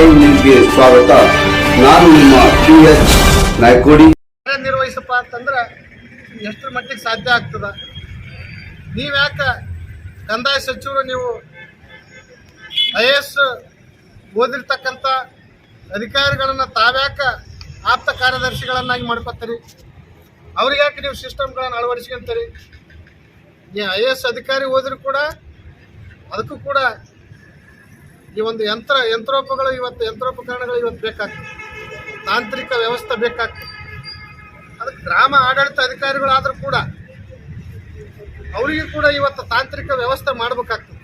ಸ್ವಾಗತ. ನಾನು ನಿಮ್ಮ ಪಿ ಎಸ್ ನಾಯ್ಕೋಡಿ. ನಿರ್ವಹಿಸಪ್ಪ ಅಂತಂದ್ರೆ ಎಷ್ಟರ ಮಟ್ಟಿಗೆ ಸಾಧ್ಯ ಆಗ್ತದ? ನೀವ್ಯಾಕೆ ಕಂದಾಯ ಸಚಿವರು ನೀವು ಐ ಎ ಎಸ್ ಓದಿರ್ತಕ್ಕಂಥ ಅಧಿಕಾರಿಗಳನ್ನ ತಾವ್ಯಾಕ ಆಪ್ತ ಕಾರ್ಯದರ್ಶಿಗಳನ್ನಾಗಿ ಮಾಡ್ಕೊತೀರಿ? ಅವ್ರಿಗೆ ಯಾಕೆ ನೀವು ಸಿಸ್ಟಮ್ಗಳನ್ನು ಅಳವಡಿಸ್ಕೊಂತೀರಿ? ಈ ಐ ಎ ಎಸ್ ಅಧಿಕಾರಿ ಹೋದ್ರೂ ಕೂಡ ಅದಕ್ಕೂ ಕೂಡ ಈ ಒಂದು ಯಂತ್ರ ಯಂತ್ರೋಪಗಳು ಇವತ್ತು, ಯಂತ್ರೋಪಕರಣಗಳು ಇವತ್ತು ಬೇಕಾಗ್ತದೆ ತಾಂತ್ರಿಕ ವ್ಯವಸ್ಥೆ ಬೇಕಾಗ್ತದೆ. ಅದಕ್ಕೆ ಗ್ರಾಮ ಆಡಳಿತ ಅಧಿಕಾರಿಗಳಾದರೂ ಕೂಡ ಅವರಿಗೆ ಕೂಡ ಇವತ್ತು ತಾಂತ್ರಿಕ ವ್ಯವಸ್ಥೆ ಮಾಡಬೇಕಾಗ್ತದೆ.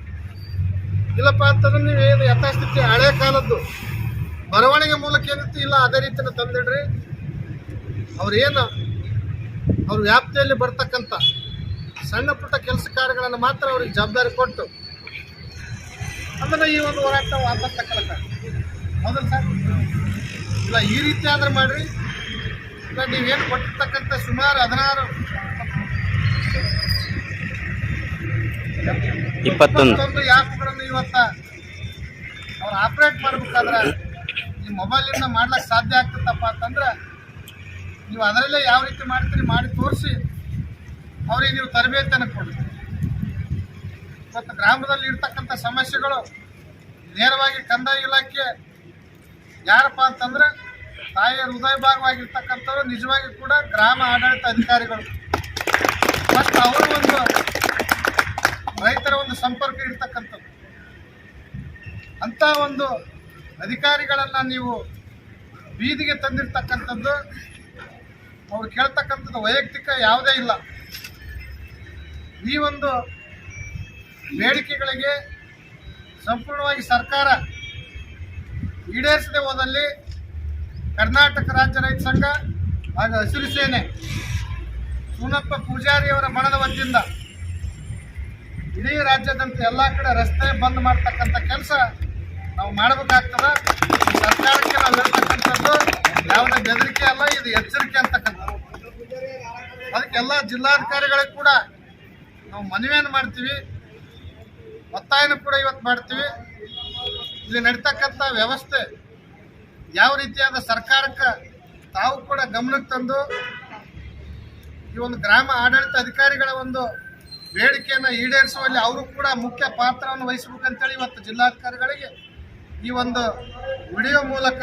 ಇಲ್ಲಪ್ಪ ಅಂತಂದ್ರೆ ನೀವು ಏನು ಯಥಾಸ್ಥಿತಿ ಹಳೆ ಕಾಲದ್ದು ಬರವಣಿಗೆ ಮೂಲಕ ಏನಿತ್ತು? ಇಲ್ಲ, ಅದೇ ರೀತಿನ ತಂದಿಡ್ರಿ. ಅವ್ರೇನು ಅವ್ರ ವ್ಯಾಪ್ತಿಯಲ್ಲಿ ಬರ್ತಕ್ಕಂಥ ಸಣ್ಣ ಪುಟ್ಟ ಕೆಲಸ ಕಾರ್ಯಗಳನ್ನು ಮಾತ್ರ ಅವ್ರಿಗೆ ಜವಾಬ್ದಾರಿ ಕೊಟ್ಟು ಅದನ್ನು ಈ ಒಂದು ಹೋರಾಟ ವಾಪಸ್ ತಕ್ಕಲಕ್ಕ ಹೌದಲ್ಲ ಸರ್? ಇಲ್ಲ ಈ ರೀತಿ ಆದ್ರೆ ಮಾಡ್ರಿ. ಇಲ್ಲ ನೀವೇನು ಕೊಟ್ಟಿರ್ತಕ್ಕಂಥ ಸುಮಾರು ಹದಿನಾರು ಇಪ್ಪತ್ತೊಂದು. ಯಾಪ್ಗಳನ್ನು ಇವತ್ತ ಅವ್ರು ಆಪ್ರೇಟ್ ಮಾಡ್ಬೇಕಾದ್ರೆ ಈ ಮೊಬೈಲಿಂದ ಮಾಡ್ಲಿಕ್ಕೆ ಸಾಧ್ಯ ಆಗ್ತದಪ್ಪ ಅಂತಂದ್ರೆ ನೀವು ಅದರಲ್ಲೇ ಯಾವ ರೀತಿ ಮಾಡ್ತೀರಿ ಮಾಡಿ ತೋರಿಸಿ ಅವ್ರಿಗೆ ನೀವು ತರಬೇತಿಯನ್ನು ಕೊಡಿ ಇವತ್ತು ಗ್ರಾಮದಲ್ಲಿ ಇರ್ತಕ್ಕಂಥ ಸಮಸ್ಯೆಗಳು ನೇರವಾಗಿ ಕಂದಾಯ ಇಲಾಖೆ ಯಾರಪ್ಪ ಅಂತಂದ್ರೆ ತಾಯಿಯ ಹೃದಯ ಭಾಗವಾಗಿರ್ತಕ್ಕಂಥವ್ರು ನಿಜವಾಗಿ ಕೂಡ ಗ್ರಾಮ ಆಡಳಿತ ಅಧಿಕಾರಿಗಳು. ಮತ್ತು ಅವರು ಒಂದು ರೈತರ ಒಂದು ಸಂಪರ್ಕ ಇರ್ತಕ್ಕಂಥದ್ದು. ಅಂತ ಒಂದು ಅಧಿಕಾರಿಗಳನ್ನು ನೀವು ಬೀದಿಗೆ ತಂದಿರ್ತಕ್ಕಂಥದ್ದು, ಅವ್ರು ಕೇಳ್ತಕ್ಕಂಥದ್ದು ವೈಯಕ್ತಿಕ ಯಾವುದೇ ಇಲ್ಲ. ಈ ಒಂದು ಬೇಡಿಕೆಗಳಿಗೆ ಸಂಪೂರ್ಣವಾಗಿ ಸರ್ಕಾರ ಈಡೇರಿಸದೆ ಹೋದಲ್ಲಿ ಕರ್ನಾಟಕ ರಾಜ್ಯ ರೈತ ಸಂಘ ಹಾಗೂ ಹಸಿರು ಸೇನೆ ಸೂನಪ್ಪ ಪೂಜಾರಿಯವರ ಬಣದ ವತಿಯಿಂದ ಇಡೀ ರಾಜ್ಯದಂತೆ ಎಲ್ಲ ಕಡೆ ರಸ್ತೆ ಬಂದ್ ಮಾಡ್ತಕ್ಕಂಥ ಕೆಲಸ ನಾವು ಮಾಡಬೇಕಾಗ್ತದ. ಸರ್ಕಾರಕ್ಕೆ ನಾವು ಹೇಳ್ತಕ್ಕಂಥದ್ದು ಯಾವುದೇ ಬೆದರಿಕೆ ಅಲ್ಲ, ಇದು ಎಚ್ಚರಿಕೆ ಅಂತಕ್ಕಂಥದ್ದು. ಅದಕ್ಕೆಲ್ಲ ಜಿಲ್ಲಾಧಿಕಾರಿಗಳಿಗೆ ಕೂಡ ನಾವು ಮನವಿಯನ್ನು ಮಾಡ್ತೀವಿ. ಒತ್ತಾಯನ ಕೂಡ ಇವತ್ತು ಮಾಡ್ತೀವಿ. ಇಲ್ಲಿ ನಡೀತಕ್ಕಂಥ ವ್ಯವಸ್ಥೆ ಯಾವ ರೀತಿಯಾದ ಸರ್ಕಾರಕ್ಕೆ ತಾವು ಕೂಡ ಗಮನಕ್ಕೆ ತಂದು ಈ ಒಂದು ಗ್ರಾಮ ಆಡಳಿತ ಅಧಿಕಾರಿಗಳ ಒಂದು ಬೇಡಿಕೆಯನ್ನು ಈಡೇರಿಸುವಲ್ಲಿ ಅವರು ಕೂಡ ಮುಖ್ಯ ಪಾತ್ರವನ್ನು ವಹಿಸಬೇಕಂತೇಳಿ ಇವತ್ತು ಜಿಲ್ಲಾಧಿಕಾರಿಗಳಿಗೆ ಈ ಒಂದು ವಿಡಿಯೋ ಮೂಲಕ